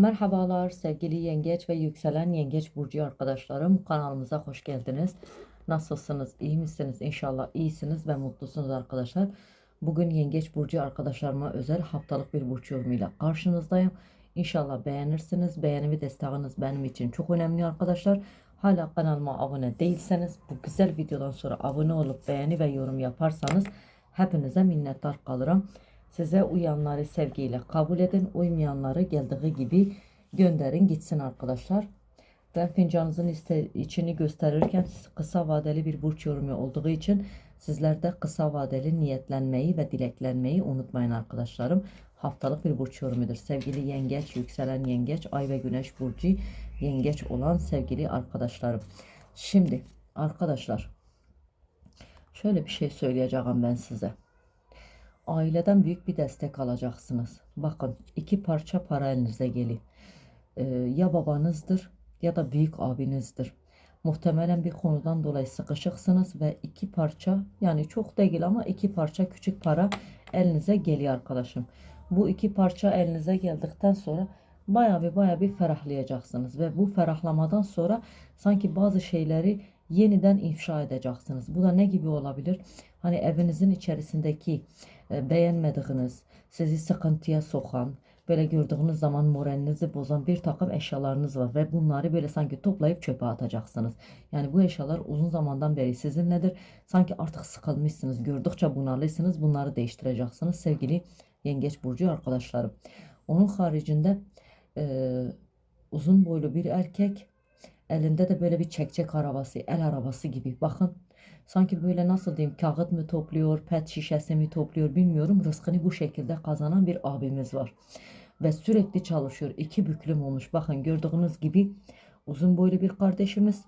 Merhabalar sevgili yengeç ve yükselen yengeç burcu arkadaşlarım. Kanalımıza hoş geldiniz. Nasılsınız? İyi misiniz? İnşallah iyisiniz ve mutlusunuz arkadaşlar. Bugün yengeç burcu arkadaşlarıma özel haftalık bir burç yorumuyla karşınızdayım. İnşallah beğenirsiniz. Beğeni ve desteğiniz benim için çok önemli arkadaşlar. Hala kanalıma abone değilseniz bu güzel videodan sonra abone olup beğeni ve yorum yaparsanız hepinize minnettar kalırım. Size uyanları sevgiyle kabul edin. Uymayanları geldiği gibi gönderin gitsin arkadaşlar. Ben fincanınızın içini gösterirken kısa vadeli bir burç yorumu olduğu için sizler de kısa vadeli niyetlenmeyi ve dileklenmeyi unutmayın arkadaşlarım. Haftalık bir burç yorumudur. Sevgili yengeç, yükselen yengeç, ay ve güneş burcu yengeç olan sevgili arkadaşlarım. Şimdi arkadaşlar şöyle bir şey söyleyeceğim ben size aileden büyük bir destek alacaksınız. Bakın iki parça para elinize geliyor. Ee, ya babanızdır ya da büyük abinizdir. Muhtemelen bir konudan dolayı sıkışıksınız ve iki parça yani çok değil ama iki parça küçük para elinize geliyor arkadaşım. Bu iki parça elinize geldikten sonra baya bir baya bir ferahlayacaksınız ve bu ferahlamadan sonra sanki bazı şeyleri yeniden ifşa edeceksiniz. Bu da ne gibi olabilir? Hani evinizin içerisindeki e, beğenmediğiniz, sizi sıkıntıya sokan, böyle gördüğünüz zaman moralinizi bozan bir takım eşyalarınız var ve bunları böyle sanki toplayıp çöpe atacaksınız. Yani bu eşyalar uzun zamandan beri sizinledir. Sanki artık sıkılmışsınız, gördükçe bunalısınız. Bunları değiştireceksiniz sevgili Yengeç Burcu arkadaşlarım. Onun haricinde e, uzun boylu bir erkek elinde de böyle bir çekçek arabası, el arabası gibi. Bakın Sanki böyle nasıl diyeyim kağıt mı topluyor, pet şişesi mi topluyor bilmiyorum. Rızkını bu şekilde kazanan bir abimiz var. Ve sürekli çalışıyor. İki büklüm olmuş. Bakın gördüğünüz gibi uzun boylu bir kardeşimiz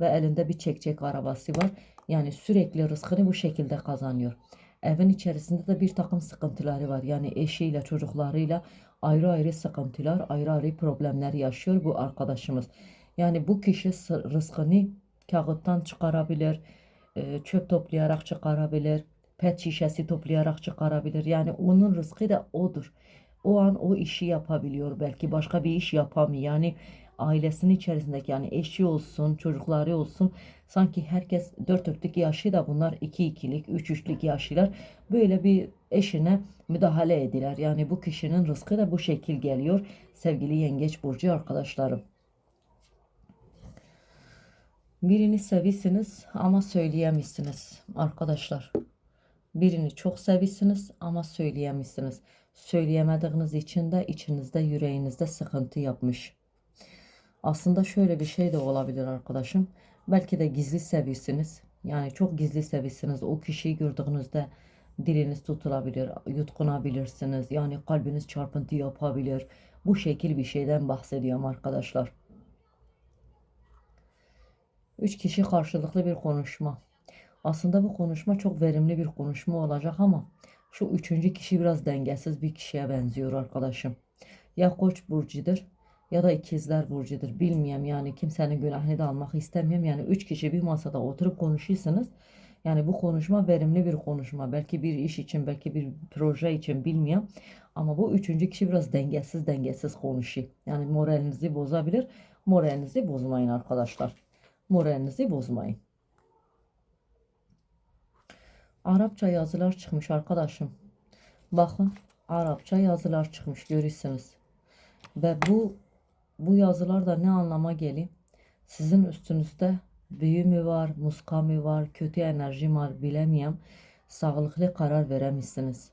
ve elinde bir çekçek arabası var. Yani sürekli rızkını bu şekilde kazanıyor. Evin içerisinde de bir takım sıkıntıları var. Yani eşiyle, çocuklarıyla ayrı ayrı sıkıntılar, ayrı ayrı problemler yaşıyor bu arkadaşımız. Yani bu kişi rızkını kağıttan çıkarabilir, e, çöp toplayarak çıkarabilir. Pet şişesi toplayarak çıkarabilir. Yani onun rızkı da odur. O an o işi yapabiliyor. Belki başka bir iş yapamıyor. Yani ailesinin içerisindeki yani eşi olsun, çocukları olsun. Sanki herkes dört dörtlük yaşı da bunlar iki ikilik, üç üçlük yaşlılar. Böyle bir eşine müdahale ediler. Yani bu kişinin rızkı da bu şekil geliyor. Sevgili yengeç burcu arkadaşlarım. Birini sevirsiniz ama söyleyemezsiniz arkadaşlar. Birini çok sevirsiniz ama söyleyemezsiniz. Söyleyemediğiniz için de içinizde yüreğinizde sıkıntı yapmış. Aslında şöyle bir şey de olabilir arkadaşım. Belki de gizli sevirsiniz. Yani çok gizli sevirsiniz. O kişiyi gördüğünüzde diliniz tutulabilir, yutkunabilirsiniz. Yani kalbiniz çarpıntı yapabilir. Bu şekil bir şeyden bahsediyorum arkadaşlar. Üç kişi karşılıklı bir konuşma. Aslında bu konuşma çok verimli bir konuşma olacak ama şu üçüncü kişi biraz dengesiz bir kişiye benziyor arkadaşım. Ya koç burcudur ya da ikizler burcudur. Bilmiyorum yani kimsenin günahını da almak istemiyorum. Yani üç kişi bir masada oturup konuşuyorsunuz. Yani bu konuşma verimli bir konuşma. Belki bir iş için, belki bir proje için bilmiyorum. Ama bu üçüncü kişi biraz dengesiz dengesiz konuşuyor. Yani moralinizi bozabilir. Moralinizi bozmayın arkadaşlar. Moralinizi bozmayın. Arapça yazılar çıkmış arkadaşım. Bakın Arapça yazılar çıkmış görürsünüz. Ve bu bu yazılar da ne anlama geliyor? Sizin üstünüzde büyü mü var, muska mı var, kötü enerji var bilemiyorum. Sağlıklı karar veremezsiniz.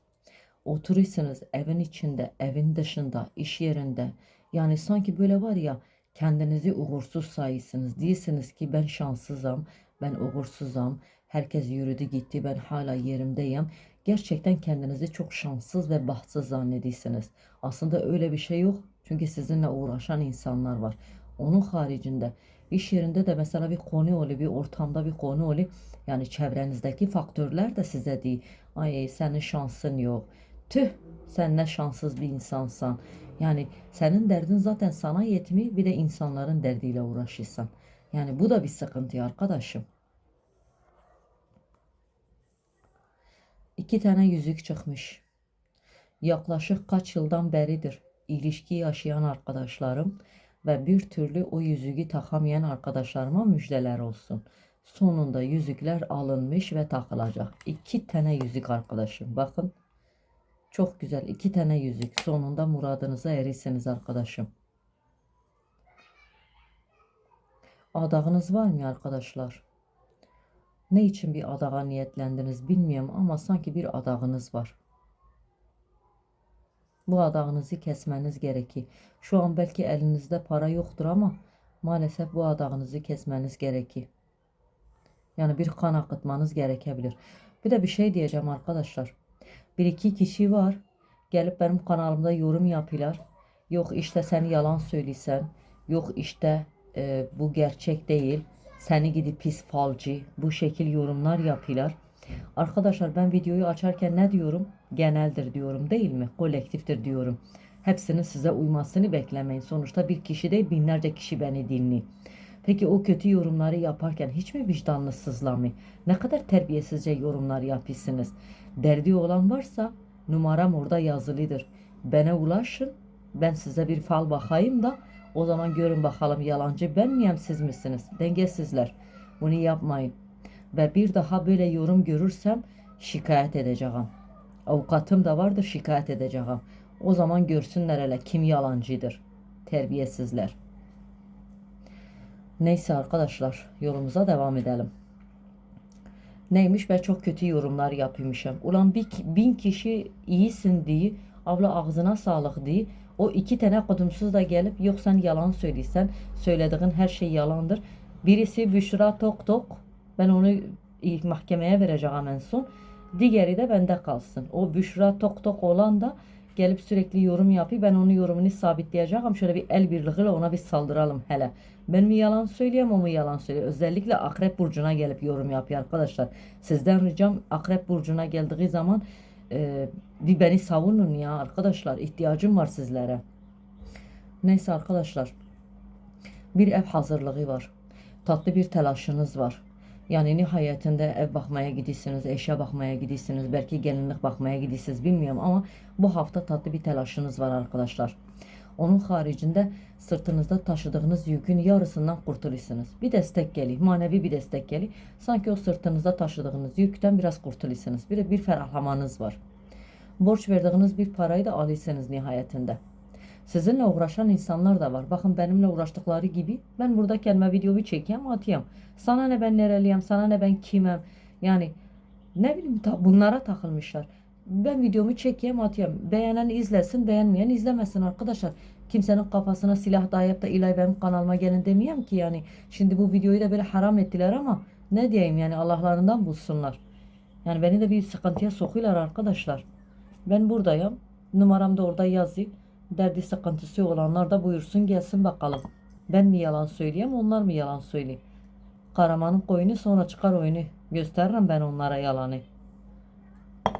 Oturuyorsunuz evin içinde, evin dışında, iş yerinde. Yani sanki böyle var ya kendinizi uğursuz sayısınız. Değilsiniz ki ben şanssızım, ben uğursuzum, herkes yürüdü gitti, ben hala yerimdeyim. Gerçekten kendinizi çok şanssız ve bahtsız zannediyorsunuz. Aslında öyle bir şey yok. Çünkü sizinle uğraşan insanlar var. Onun haricinde iş yerinde de mesela bir konu oluyor, bir ortamda bir konu oluyor. Yani çevrenizdeki faktörler de size değil. Ay senin şansın yok. Tüh sen ne şanssız bir insansan. Yani senin derdin zaten sana yetmiyor bir de insanların derdiyle uğraşırsan. Yani bu da bir sıkıntı arkadaşım. İki tane yüzük çıkmış. Yaklaşık kaç yıldan beridir ilişki yaşayan arkadaşlarım ve bir türlü o yüzüğü takamayan arkadaşlarıma müjdeler olsun. Sonunda yüzükler alınmış ve takılacak. İki tane yüzük arkadaşım. Bakın. Çok güzel. iki tane yüzük. Sonunda muradınıza erirsiniz arkadaşım. Adağınız var mı arkadaşlar? Ne için bir adağa niyetlendiniz bilmiyorum ama sanki bir adağınız var. Bu adağınızı kesmeniz gerekir. Şu an belki elinizde para yoktur ama maalesef bu adağınızı kesmeniz gerekir. Yani bir kan akıtmanız gerekebilir. Bir de bir şey diyeceğim arkadaşlar. Bir iki kişi var. Gelip benim kanalımda yorum yapıyorlar. Yok işte sen yalan söylesen. Yok işte e, bu gerçek değil. Seni gidi pis falcı. Bu şekil yorumlar yapıyorlar. Arkadaşlar ben videoyu açarken ne diyorum? Geneldir diyorum değil mi? Kolektiftir diyorum. Hepsinin size uymasını beklemeyin. Sonuçta bir kişi değil binlerce kişi beni dinliyor. Peki o kötü yorumları yaparken hiç mi vicdanınız sızlamıyor? Ne kadar terbiyesizce yorumlar yapıyorsunuz? Derdi olan varsa numaram orada yazılıdır. Bana ulaşın. Ben size bir fal bakayım da o zaman görün bakalım yalancı ben miyim siz misiniz? Dengesizler. Bunu yapmayın. Ve bir daha böyle yorum görürsem şikayet edeceğim. Avukatım da vardır şikayet edeceğim. O zaman görsünler hele kim yalancıdır. Terbiyesizler. Neyse arkadaşlar yolumuza devam edelim. Neymiş ben çok kötü yorumlar yapıyormuşum. Ulan bir, bin kişi iyisin diye abla ağzına sağlık diye o iki tane kudumsuz da gelip yok sen yalan söylesen söylediğin her şey yalandır. Birisi Büşra Tok Tok ben onu mahkemeye vereceğim en son. Diğeri de bende kalsın. O Büşra Tok Tok olan da gelip sürekli yorum yapıyor. Ben onun yorumunu sabitleyeceğim. Şöyle bir el birliğiyle ona bir saldıralım hele. Ben mi yalan söyleyeyim o mu yalan söylüyor? Özellikle Akrep Burcu'na gelip yorum yapıyor arkadaşlar. Sizden ricam Akrep Burcu'na geldiği zaman e, bir beni savunun ya arkadaşlar. İhtiyacım var sizlere. Neyse arkadaşlar. Bir ev hazırlığı var. Tatlı bir telaşınız var. Yani nihayetinde ev bakmaya gidiyorsunuz, eşya bakmaya gidiyorsunuz, belki gelinlik bakmaya gidiyorsunuz bilmiyorum ama bu hafta tatlı bir telaşınız var arkadaşlar. Onun haricinde sırtınızda taşıdığınız yükün yarısından kurtuluyorsunuz. Bir destek geliyor, manevi bir destek geliyor. Sanki o sırtınızda taşıdığınız yükten biraz kurtuluyorsunuz. Bir bir ferahlamanız var. Borç verdiğiniz bir parayı da alıyorsunuz nihayetinde. Sizinle uğraşan insanlar da var. Bakın benimle uğraştıkları gibi ben burada kendime videoyu çekeyim atayım. Sana ne ben nereliyim, sana ne ben kimim. Yani ne bileyim ta, bunlara takılmışlar. Ben videomu çekeyim atayım. Beğenen izlesin, beğenmeyen izlemesin arkadaşlar. Kimsenin kafasına silah dayayıp da ilay benim kanalıma gelin demeyeyim ki yani. Şimdi bu videoyu da böyle haram ettiler ama ne diyeyim yani Allah'larından bulsunlar. Yani beni de bir sıkıntıya sokuyorlar arkadaşlar. Ben buradayım. Numaram da orada yazıyor. Derdi sıkıntısı olanlar da buyursun gelsin bakalım. Ben mi yalan söyleyeyim onlar mı yalan söyleyeyim. Karamanın koyunu sonra çıkar oyunu. Gösteririm ben onlara yalanı.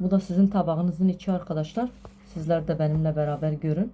Bu da sizin tabağınızın içi arkadaşlar. Sizler de benimle beraber görün.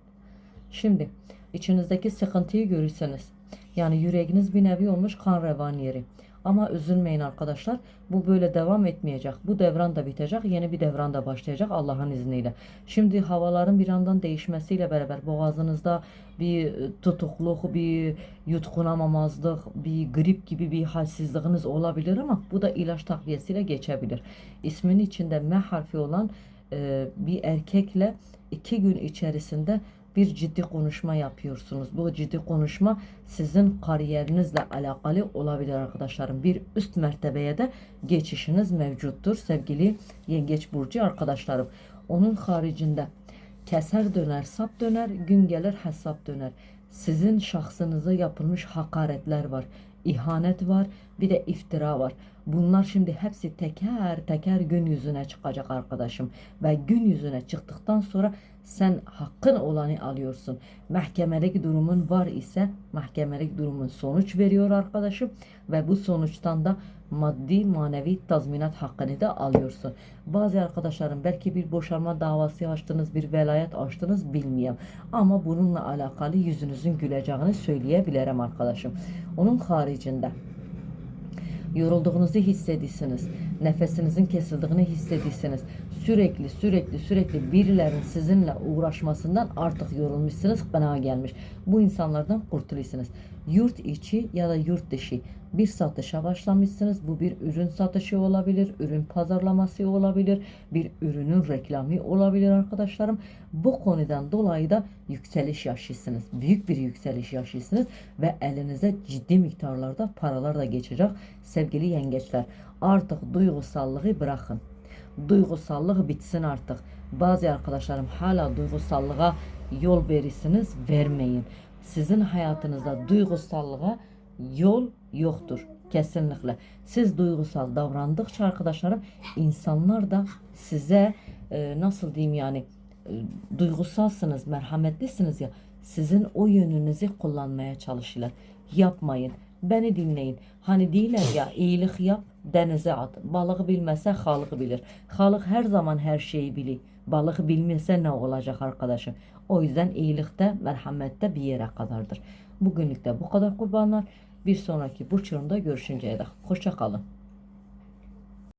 Şimdi içinizdeki sıkıntıyı görürseniz. Yani yüreğiniz bir nevi olmuş kan revan yeri. Ama üzülmeyin arkadaşlar. Bu böyle devam etmeyecek. Bu devran da bitecek. Yeni bir devran da başlayacak Allah'ın izniyle. Şimdi havaların bir andan değişmesiyle beraber boğazınızda bir tutukluk, bir yutkunamamazlık, bir grip gibi bir halsizliğiniz olabilir ama bu da ilaç takviyesiyle geçebilir. İsmin içinde M harfi olan e, bir erkekle iki gün içerisinde bir ciddi konuşma yapıyorsunuz. Bu ciddi konuşma sizin kariyerinizle alakalı olabilir arkadaşlarım. Bir üst mertebeye de geçişiniz mevcuttur sevgili Yengeç Burcu arkadaşlarım. Onun haricinde keser döner, sap döner, gün gelir hesap döner. Sizin şahsınıza yapılmış hakaretler var ihanet var, bir de iftira var. Bunlar şimdi hepsi teker teker gün yüzüne çıkacak arkadaşım. Ve gün yüzüne çıktıktan sonra sen hakkın olanı alıyorsun. Mahkemelik durumun var ise mahkemelik durumun sonuç veriyor arkadaşım. Ve bu sonuçtan da maddi manevi tazminat hakkını da alıyorsun. Bazı arkadaşlarım belki bir boşanma davası açtınız, bir velayet açtınız bilmiyorum. Ama bununla alakalı yüzünüzün güleceğini söyleyebilirim arkadaşım. Onun haricinde yorulduğunuzu hissedirsiniz. Nefesinizin kesildiğini hissedirsiniz. Sürekli sürekli sürekli birilerin sizinle uğraşmasından artık yorulmuşsunuz, bana gelmiş. Bu insanlardan kurtuluyorsunuz. Yurt içi ya da yurt dışı bir satışa başlamışsınız. Bu bir ürün satışı olabilir, ürün pazarlaması olabilir, bir ürünün reklamı olabilir arkadaşlarım. Bu konudan dolayı da yükseliş yaşıyorsunuz. Büyük bir yükseliş yaşıyorsunuz ve elinize ciddi miktarlarda paralar da geçecek sevgili yengeçler. Artık duygusallığı bırakın. Duygusallık bitsin artık. Bazı arkadaşlarım hala duygusallığa yol verirsiniz, vermeyin. Sizin hayatınızda duygusallığa yol yoktur kesinlikle. Siz duygusal davrandıkça arkadaşlarım insanlar da size e, nasıl diyeyim yani e, duygusalsınız, merhametlisiniz ya sizin o yönünüzü kullanmaya çalışırlar. Yapmayın. Beni dinleyin. Hani değiller ya iyilik yap denize at. Balığı bilmese halığı bilir. Halık her zaman her şeyi bilir. Balığı bilmese ne olacak arkadaşım? O yüzden iyilikte, merhamette bir yere kadardır. Bugünlük de bu kadar kurbanlar. Bir sonraki burç yorumda görüşünceye dek. Hoşça kalın.